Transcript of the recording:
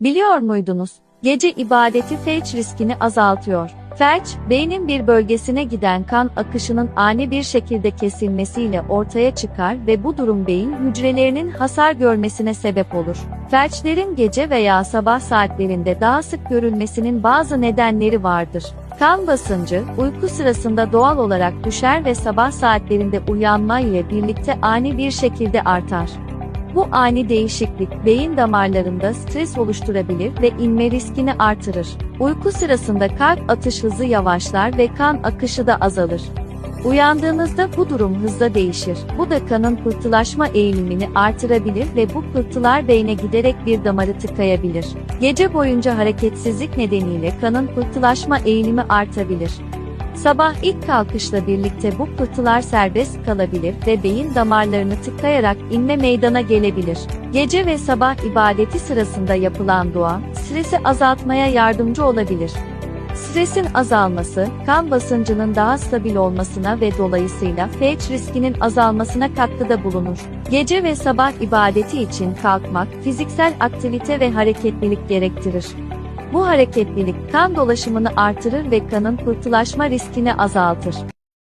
Biliyor muydunuz? Gece ibadeti felç riskini azaltıyor. Felç, beynin bir bölgesine giden kan akışının ani bir şekilde kesilmesiyle ortaya çıkar ve bu durum beyin hücrelerinin hasar görmesine sebep olur. Felçlerin gece veya sabah saatlerinde daha sık görülmesinin bazı nedenleri vardır. Kan basıncı, uyku sırasında doğal olarak düşer ve sabah saatlerinde uyanma ile birlikte ani bir şekilde artar. Bu ani değişiklik beyin damarlarında stres oluşturabilir ve inme riskini artırır. Uyku sırasında kalp atış hızı yavaşlar ve kan akışı da azalır. Uyandığınızda bu durum hızla değişir. Bu da kanın pıhtılaşma eğilimini artırabilir ve bu pıhtılar beyne giderek bir damarı tıkayabilir. Gece boyunca hareketsizlik nedeniyle kanın pıhtılaşma eğilimi artabilir. Sabah ilk kalkışla birlikte bu pıhtılar serbest kalabilir ve beyin damarlarını tıkayarak inme meydana gelebilir. Gece ve sabah ibadeti sırasında yapılan dua, stresi azaltmaya yardımcı olabilir. Stresin azalması, kan basıncının daha stabil olmasına ve dolayısıyla felç riskinin azalmasına katkıda bulunur. Gece ve sabah ibadeti için kalkmak, fiziksel aktivite ve hareketlilik gerektirir. Bu hareketlilik kan dolaşımını artırır ve kanın pıhtılaşma riskini azaltır.